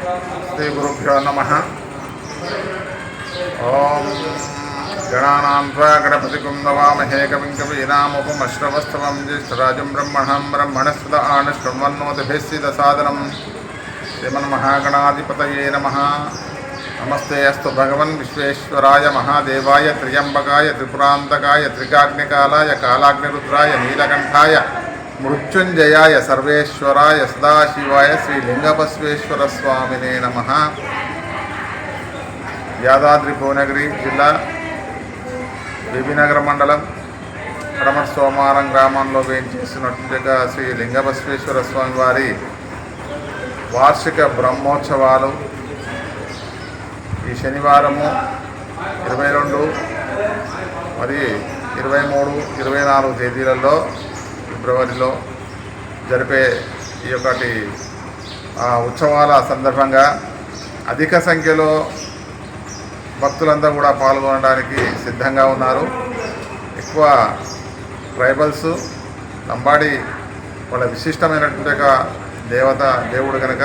శ్రీ గురుభ్యో నమ ఓం గణానాన్వా గణపతికుం నవామహే కవిం కవీనాముపమశ్రవస్తవం జ్యేష్ఠరాజం బ్రహ్మణం బ్రహ్మణస్వత ఆనుష్ణ్వన్నోతిభిస్సిదసాదనం శ్రీమన్మహాగణాధిపతయే నమ నమస్తే అస్తు భగవన్ విశ్వేశ్వరాయ మహాదేవాయ త్రియంబకాయ త్రిపురాంతకాయ త్రికాగ్నికాలాయ కాలాగ్నిరుద్రాయ నీలకంఠాయ మృత్యుంజయాయ సర్వేశ్వరాయ సదాశివాయ శ్రీ లింగబస్వేశ్వర స్వామినే నమ. యాదాద్రి భువనగిరి జిల్లా బిబినగర మండలం కడమర్ సోమారం గ్రామంలో వేయించేసినట్టుగా శ్రీ లింగబస్వేశ్వర స్వామి వారి వార్షిక బ్రహ్మోత్సవాలు ఈ శనివారము ఇరవై రెండు మరి ఇరవై మూడు ఇరవై నాలుగు తేదీలలో ఫిబ్రవరిలో జరిపే ఈ యొక్కటి ఉత్సవాల సందర్భంగా అధిక సంఖ్యలో భక్తులంతా కూడా పాల్గొనడానికి సిద్ధంగా ఉన్నారు. ఎక్కువ ట్రైబల్స్ లంబాడి వాళ్ళ విశిష్టమైనటువంటి దేవత దేవుడు కనుక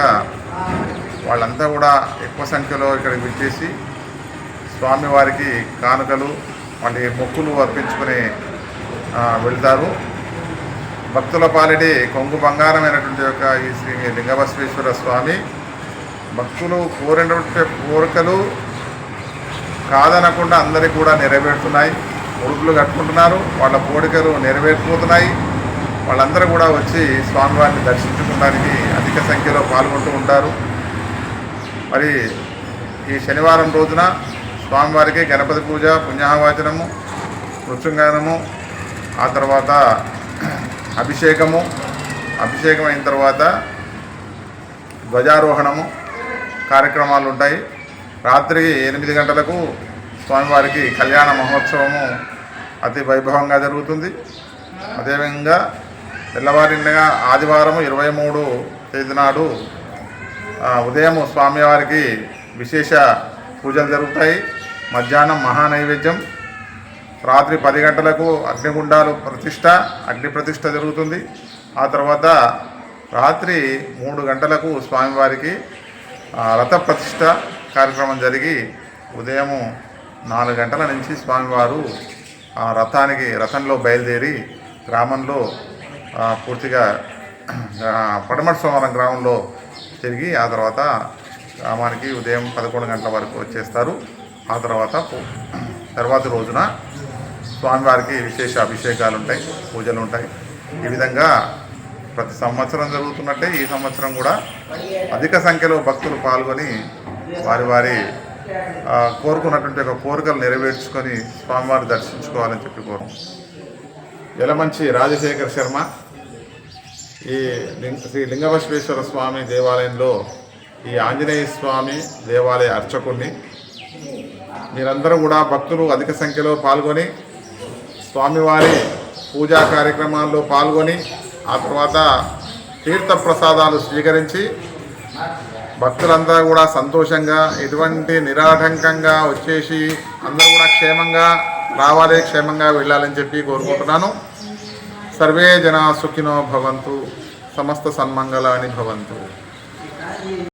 వాళ్ళంతా కూడా ఎక్కువ సంఖ్యలో ఇక్కడికి విచ్చేసి స్వామివారికి కానుకలు వంటి మొక్కులు అర్పించుకుని వెళ్తారు. భక్తుల పాలిటి కొంగు బంగారమైనటువంటి యొక్క ఈ శ్రీ లింగబసవేశ్వర స్వామి. భక్తులు కోరినటువంటి కోరికలు కాదనకుండా అందరికీ కూడా నెరవేరుతున్నాయి. ముడుపులు కట్టుకుంటున్నారు వాళ్ళ కోరికలు నెరవేరిపోతున్నాయి. వాళ్ళందరూ కూడా వచ్చి స్వామివారిని దర్శించుకోవడానికి అధిక సంఖ్యలో పాల్గొంటూ ఉంటారు. మరి ఈ శనివారం రోజున స్వామివారికి గణపతి పూజ పుణ్యాహవాచనము మృత్యుంగానము ఆ తర్వాత అభిషేకము అభిషేకం అయిన తర్వాత ధ్వజారోహణము కార్యక్రమాలు ఉంటాయి. రాత్రి ఎనిమిది గంటలకు స్వామివారికి కళ్యాణ మహోత్సవము అతి వైభవంగా జరుగుతుంది. అదేవిధంగా తెల్లవారిండగా ఆదివారం ఇరవై మూడు తేదీ నాడు ఉదయం స్వామివారికి విశేష పూజలు జరుగుతాయి. మధ్యాహ్నం మహానైవేద్యం రాత్రి పది గంటలకు అగ్నిగుండాలు ప్రతిష్ట అగ్ని ప్రతిష్ట జరుగుతుంది. ఆ తర్వాత రాత్రి మూడు గంటలకు స్వామివారికి రథ ప్రతిష్ట కార్యక్రమం జరిగి ఉదయం నాలుగు గంటల నుంచి స్వామివారు ఆ రథానికి రథంలో బయలుదేరి గ్రామంలో పూర్తిగా పడమటి సోమవారం గ్రామంలో తిరిగి ఆ తర్వాత గ్రామానికి ఉదయం పదకొండు గంటల వరకు వచ్చేస్తారు. ఆ తర్వాత తర్వాత తర్వాతి రోజున స్వామివారికి విశేష అభిషేకాలు ఉంటాయి పూజలు ఉంటాయి ఈ విధంగా ప్రతి సంవత్సరం జరుగుతున్నట్టే ఈ సంవత్సరం కూడా అధిక సంఖ్యలో భక్తులు పాల్గొని వారి వారి కోరుకున్నటువంటి ఒక కోరికలు నెరవేర్చుకొని స్వామివారిని దర్శించుకోవాలని చెప్పి కోరం యలమంచి రాజశేఖర్ శర్మ ఈ లింగ శ్రీ లింగవశ్వేశ్వర స్వామి దేవాలయంలో ఈ ఆంజనేయ స్వామి దేవాలయ అర్చకుణ్ణి. మీరందరూ కూడా భక్తులు అధిక సంఖ్యలో పాల్గొని స్వామివారి పూజా కార్యక్రమాల్లో పాల్గొని ఆ తర్వాత తీర్థ ప్రసాదాలు స్వీకరించి భక్తులందరూ కూడా సంతోషంగా ఎటువంటి నిరాటంకంగా వచ్చేసి అందరూ కూడా క్షేమంగా రావాలి క్షేమంగా వెళ్ళాలని చెప్పి కోరుకుంటున్నాను. సర్వే జనా సుఖినో భవంతు సమస్త సన్మంగళాని భవంతు.